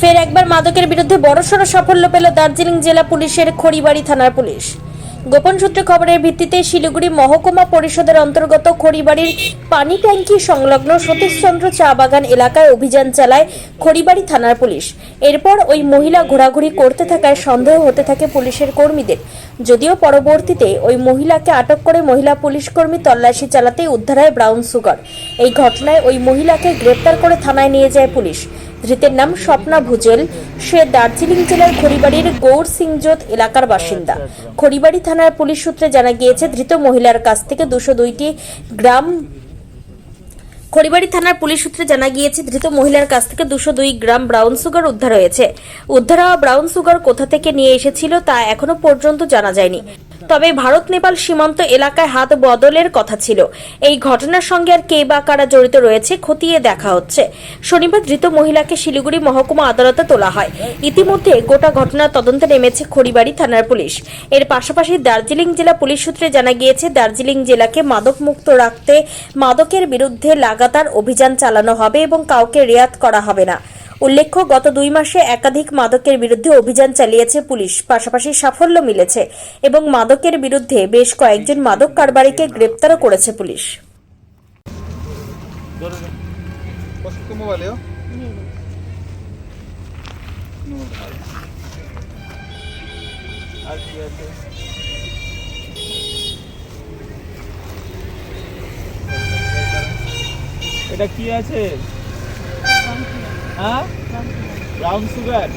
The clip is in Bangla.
ফের একবার মাদকের বিরুদ্ধে বড়সড় সাফল্য পেল দার্জিলিং জেলা পুলিশের খড়িবাড়ি থানার পুলিশ। গোপন সূত্রে খবরের ভিত্তিতে শিলিগুড়ি মহকুমা পরিষদের অন্তর্গত খড়িবাড়ির পানি ট্যাঙ্কি সংলগ্ন সতীশচন্দ্র চা বাগান এলাকায় অভিযান চালায় খড়িবাড়ি থানার পুলিশ। এরপর ওই মহিলা ঘোরাঘুরি করতে থাকায় সন্দেহ হতে থাকে পুলিশের কর্মীদের। যদিও পরবর্তীতে ওই মহিলাকে আটক করে মহিলা পুলিশ কর্মী তল্লাশি চালাতে উদ্ধার হয় ব্রাউন সুগার। এই ঘটনায় ওই মহিলাকে গ্রেপ্তার করে থানায় নিয়ে যায় পুলিশ। ধৃতের নাম স্বপ্না ভুজেল। সে দার্জিলিং জেলার খড়িবাড়ির গৌর সিংজোত এলাকার বাসিন্দা। খড়িবাড়ি থানার পুলিশ সূত্রে জানা গিয়েছে, ধৃত মহিলার কাছ থেকে দুশো দুইটি গ্রাম খড়িবাড়ি থানার পুলিশ সূত্রে জানা গিয়েছে, ধৃত মহিলার কাছ থেকে দুশো দুই গ্রাম ব্রাউন সুগার উদ্ধার হয়েছে। উদ্ধার হওয়া ব্রাউন সুগার কোথা থেকে নিয়ে এসেছিল তা এখনও পর্যন্ত জানা যায়নি। তবে ভারত নেপাল সীমান্ত এলাকায় হাত বদলের কথা ছিল। এই ঘটনার সঙ্গে আর কে বা কারা জড়িত রয়েছে খতিয়ে দেখা হচ্ছে। শনিবার ধৃত মহিলাকে শিলিগুড়ি মহকুমা আদালতে তোলা হয়। ইতিমধ্যে গোটা ঘটনার তদন্তে নেমেছে খড়িবাড়ি থানার পুলিশ। এর পাশাপাশি দার্জিলিং জেলা পুলিশ সূত্রে জানা গিয়েছে, দার্জিলিং জেলাকে মাদক মুক্ত রাখতে মাদকের বিরুদ্ধে লাগাতার অভিযান চালানো হবে এবং কাউকে রেয়াত করা হবে না। উল্লেখ্য, গত দুই মাসে একাধিক মাদকের বিরুদ্ধে অভিযান চালিয়েছে পুলিশ। পাশাপাশি সাফল্য মিলেছে এবং মাদকের বিরুদ্ধে বেশ কয়েকজন মাদক কারবারিকে গ্রেপ্তারও করেছে পুলিশ। এটা কি আছে? হ্যাঁ? Brown sugar